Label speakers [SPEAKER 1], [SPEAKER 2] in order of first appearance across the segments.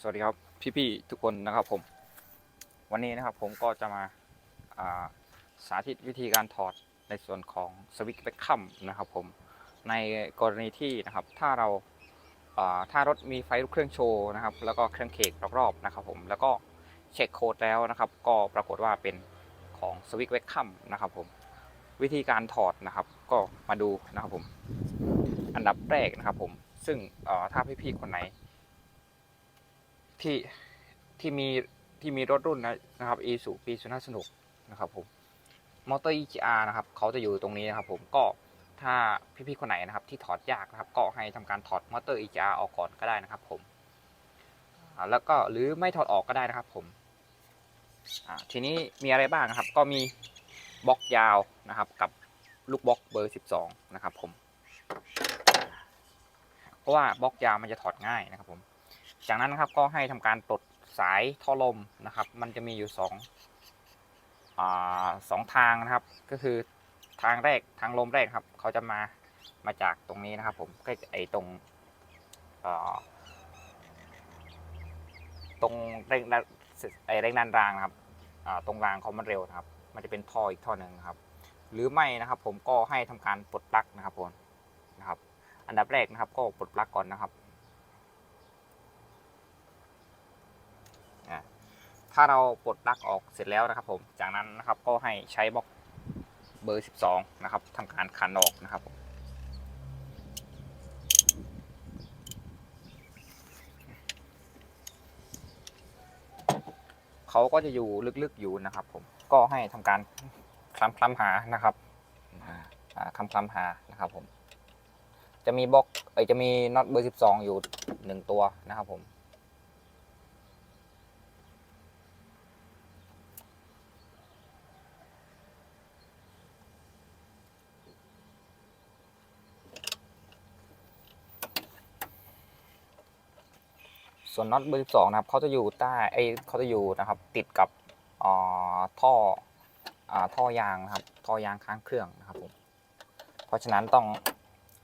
[SPEAKER 1] สวัสดีครับพี่ๆทุกคนนะครับผม วันนี้นะครับผมก็จะมาาสาธิตวิธีการถอดในส่วนของสวิตช์เบคคัมนะครับผมในกรณีที่นะครับถ้าเราถ้ารถมีไฟลุกเครื่องโชว์นะครับ แล้วก็เครื่องเคกรอบๆนะครับผมแล้วก็เช็คโค้ดแล้วนะครับ ก็ปรากฏว่าเป็นของสวิตช์เบคคัมนะครับผมวิธีการถอดนะครับก็มาดูนะครับผมอันดับแรกนะครับผมซึ่งถ้าพี่ๆคนไหน ที่ที่มีที่มีรถรุ่นนะนะครับ e สูปีสุน่าสนุกนะครับผมมอเตอร์ EGR นะครับเขาจะอยู่ตรงนี้นะครับผมก็ถ้าพี่ๆคนไหนนะครับ ที่ถอดยากนะครับ ก็ให้ทำการถอดมอเตอร์ EGR ออกก่อนก็ได้นะครับ ผมแล้วก็หรือไม่ถอดออกก็ได้นะครับผมทีนี้มีอะไรบ้างนะครับ ก็มีบล็อกยาวนะครับ กับลูกบล็อกเบอร์ 12 นะครับผม เพราะว่าบล็อกยาวมันจะถอดง่ายนะครับผม จากนั้นนะครับก็ให้ทำการปลดสายท่อลมนะครับ มันจะมีอยู่สองสองทางนะครับ ก็คือทางแรกทางลมแรกครับ เขาจะมามาจากตรงนี้นะครับ ผมใกล้ไอตรงตรงเร่งดันไอเร่งดันรางนะครับตรงรางเขามันเร็วนะครับ มันจะเป็นท่ออีกท่อหนึ่งครับ หรือไม่นะครับ ผมก็ให้ทำการปลดปลั๊กนะครับผมนะครับ อันดับแรกนะครับ ก็ปลดปลั๊กก่อนนะครับ ถ้าเราปลดปลั๊กออกเสร็จแล้วนะครับ ผม จากนั้นนะครับก็ให้ใช้บล็อกเบอร์ 12 นะครับทำการขันออกนะครับผมเขาก็จะอยู่ลึกๆอยู่นะครับ ผมก็ให้ทำการคลำคลำหานะครับคลำคลำหานะครับผม จะมีบล็อกเอจะมีน็อตเบอร์ 12 อยู่หนึ่งตัวนะครับผม ส่วนน็อตเบอร์12นะครับเขาจะอยู่ใต้ไอเขาจะอยู่นะครับ ติดกับอ่าท่ออ่าท่อยางนะครับท่อยางค้างเครื่องนะครับผมเพราะฉะนั้นต้อง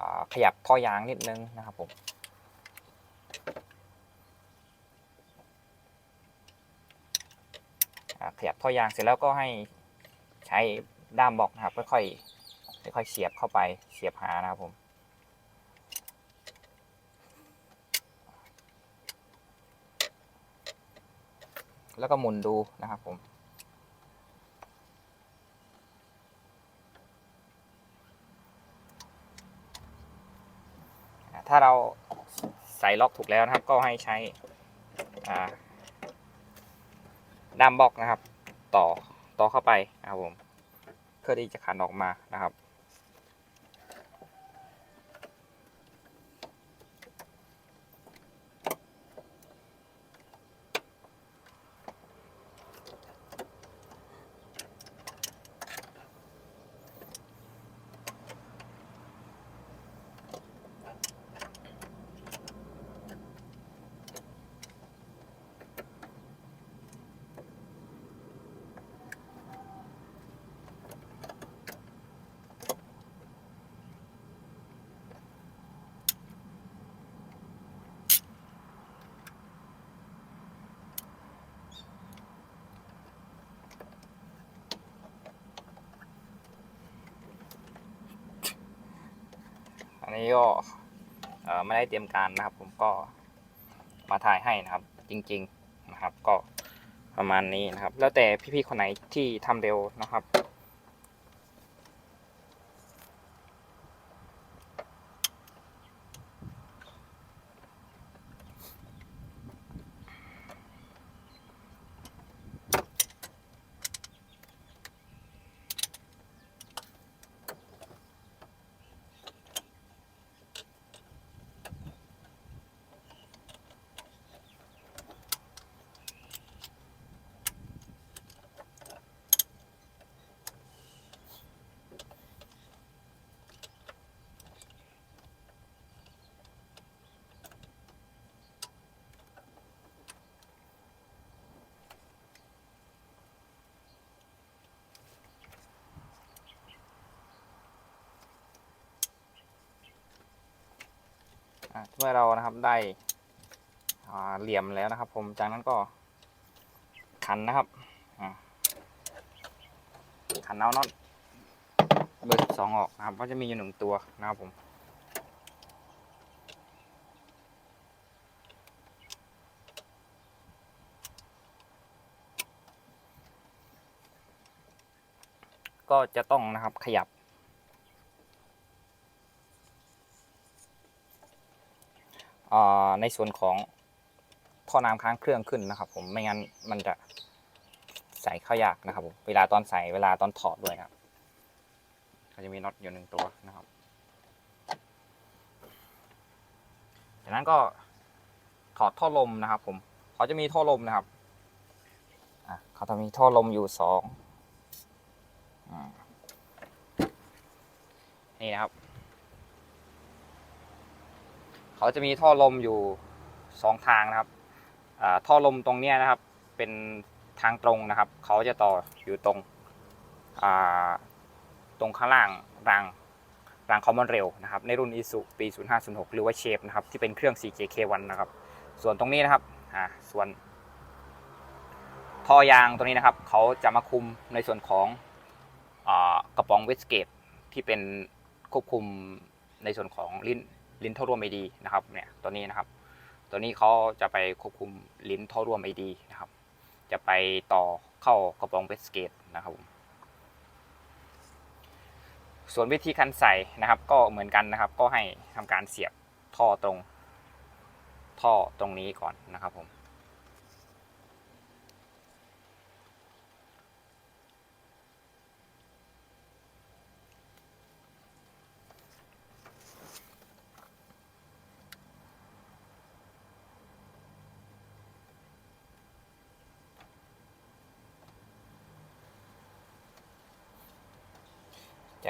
[SPEAKER 1] อขยับท่อยางนิดนึงนะครับผมอ่าขยับท่อยางเสร็จแล้วก็ให้ใช้ด้ามบอกนะครับค่อยๆค่อยๆเสียบเข้าไปเสียบหานะครับผม แล้วก็หมุนดูนะครับผม ถ้าเราใส่ล็อกถูกแล้วนะครับ ก็ให้ใช้ด้ามบล็อกนะครับ ต่อต่อเข้าไปนะครับผม เพื่อที่จะขันออกมานะครับ นนี้ก็เอ่อไม่ได้เตรียมการนะครับ ผมก็มาถ่ายให้นะครับ จริง ๆนะครับ ก็ประมาณนี้นะครับ แล้วแต่พี่ๆคนไหนที่ทำเร็วนะครับ เมื่อเรานะครับได้เหลี่ยมแล้วนะครับ ผมจากนั้นก็ขันนะครับขันเอาน็อตเบอร์สองออกนะครับ ก็จะมีอยู่หนึ่งตัวนะครับผมก็จะต้องนะครับขยับ อ่า ในส่วนของท่อน้ำค้างเครื่องขึ้นนะครับ ผมไม่งั้นมันจะใส่เข้ายากนะครับผมเวลาตอนใส่เวลาตอนถอดด้วยครับก็จะมีน็อตอยู่หนึ่งตัวนะครับจากนั้นก็ถอดท่อลมนะครับ ผมเขาจะมีท่อลมนะครับเขาจะมีท่อลมอยู่สองนี่นะครับ เขาจะมีท่อลมอยู่สองทางนะครับท่อลมตรงนี้นะครับเป็นทางตรงนะครับ เขาจะต่ออยู่ตรงตรงข้างล่างรางรางคอมมอนเรลนะครับในรุ่น i s u ปี 0506 หรือว่าเชฟนะครับที่เป็นเครื่อง 4JK1 นะครับ ส่วนตรงนี้นะครับอ่าส่วนท่อยางตรงนี้นะครับ เขาจะมาคุมในส่วนของอกระป๋องเวสเกตที่เป็นควบคุมในส่วนของลิ้น ลิ้นท่อร่วมไอดีนะครับเนี่ยตัวนี้นะครับ ตัวนี้เขาจะไปควบคุมลิ้นท่อร่วมไอดีนะครับ จะไปต่อเข้ากระป๋องเวสเกตนะครับผมส่วนวิธีการใส่นะครับ ก็เหมือนกันนะครับ ก็ให้ทำการเสียบท่อตรง ท่อตรงนี้ก่อนนะครับผม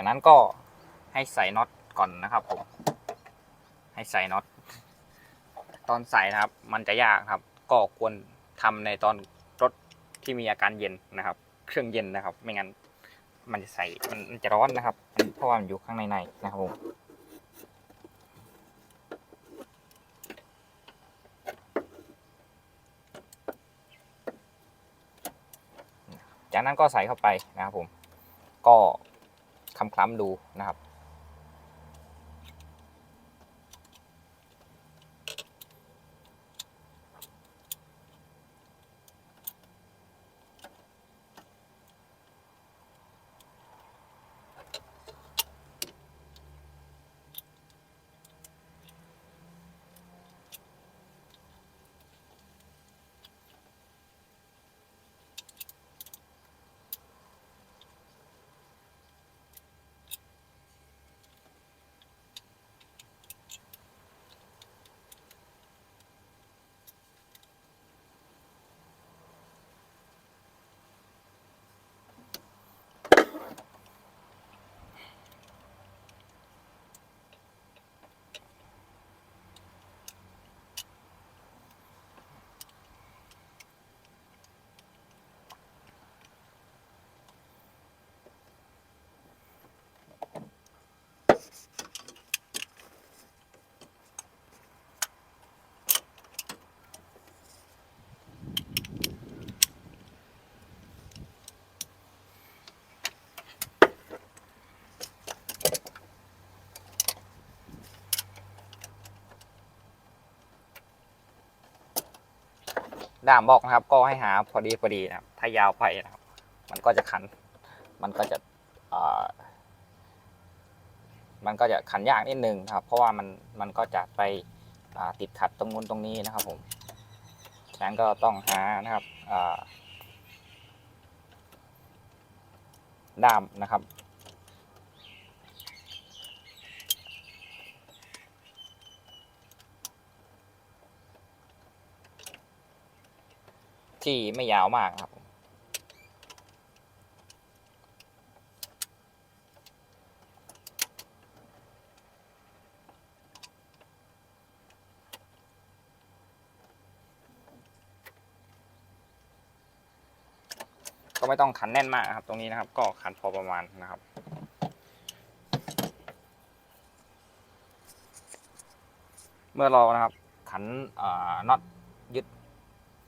[SPEAKER 1] จากนั้นก็ให้ใส่น็อตก่อนนะครับผม ให้ใส่น็อต ตอนใส่นะครับ มันจะยากครับ ก็ควรทำในตอนรถที่มีอาการเย็นนะครับ เครื่องเย็นนะครับ ไม่งั้นมันจะใส่มันจะร้อนนะครับเพราะว่ามันอยู่ข้างในในนะครับผมจากนั้นก็ใส่เข้าไปนะครับผม ก็ คำคล้ำดูนะครับ ด้ามบอกนะครับ ก็ให้หาพอดีพอดีนะครับ ถ้ายาวไปนะครับ มันก็จะขัน มันก็จะเออมันก็จะขันยากนิดนึงนะครับ เพราะว่ามันมันก็จะไปติดขัดตรงนู้นตรงนี้นะครับผมฉะนั้นก็ต้องหานะครับด้ามนะครับ ที่ไม่ยาวมากครับ ก็ไม่ต้องขันแน่นมากครับ ตรงนี้นะครับ ก็ขันพอประมาณนะครับเมื่อเรานะครับขันน็อต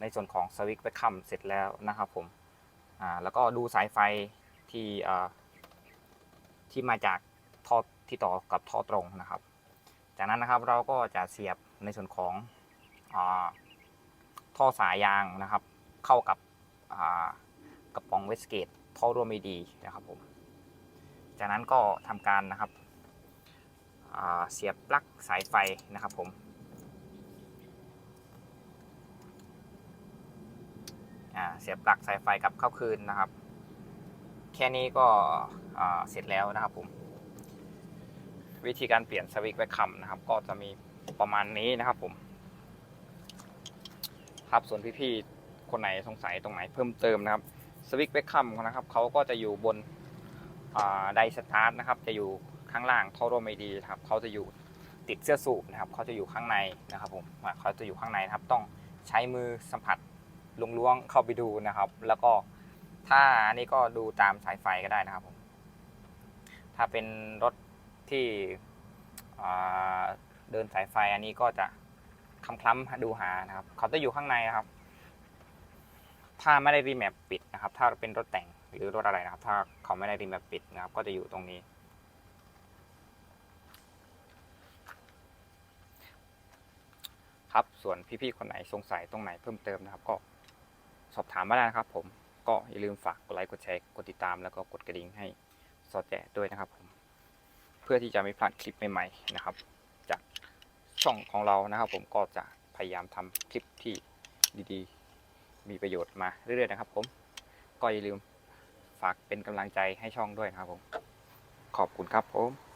[SPEAKER 1] ในส่วนของสวิตช์ไปค้ำเสร็จแล้วนะครับผมอ่าแล้วก็ดูสายไฟที่อ่าที่มาจากท่อที่ต่อกับท่อตรงนะครับ จากนั้นนะครับเราก็จะเสียบในส่วนของอาท่อสายยางนะครับ เข้ากับอ่ากระป๋องเวสเกตท่อร่วมไม่ดีนะครับผมจากนั้นก็ทำการนะครับเสียบปลั๊กสายไฟนะครับผมอ่า เสียบปลั๊กสายไฟกลับเข้าคืนนะครับ แค่นี้ก็เสร็จแล้วนะครับผม วิธีการเปลี่ยนสวิตช์แวคคัมนะครับ ก็จะมีประมาณนี้นะครับผม ครับส่วนพี่ๆคนไหนสงสัยตรงไหนเพิ่มเติมนะครับสวิตช์แวคคัมนะครับเขาก็จะอยู่บนไดสตาร์ทนะครับ จะอยู่ข้างล่างท่อร่วมไม่ดีครับเขาจะอยู่ติดเสื้อสูบนะครับเขาจะอยู่ข้างในนะครับผมเขาจะอยู่ข้างในนะครับ ต้องใช้มือสัมผัส ลุงล้วงเข้าไปดูนะครับ แล้วก็ถ้าอันนี้ก็ดูตามสายไฟก็ได้นะครับผมถ้าเป็นรถที่เดินสายไฟอันนี้ก็จะคล้ำคล้ำๆดูหานะครับ เขาจะอยู่ข้างในนะครับ ถ้าไม่ได้รีแมปปิดนะครับ ถ้าเป็นรถแต่งหรือรถอะไรนะครับ ถ้าเขาไม่ได้รีแมปปิดนะครับ ก็จะอยู่ตรงนี้ ครับส่วนพี่ๆคนไหนสงสัยตรงไหนเพิ่มเติมนะครับก็ สอบถามมาได้นะครับ ผมก็อย่าลืมฝากกดไลค์กดแชร์กดติดตามแล้วก็กดกระดิ่งให้สอดแจด้วยนะครับผมเพื่อที่จะไม่พลาดคลิปใหม่ๆนะครับ จากช่องของเรานะครับ ผมก็จะพยายามทำคลิปที่ดีๆ มีประโยชน์มาเรื่อยๆนะครับ ผมก็อย่าลืมฝากเป็นกำลังใจให้ช่องด้วยนะครับผมขอบคุณครับผม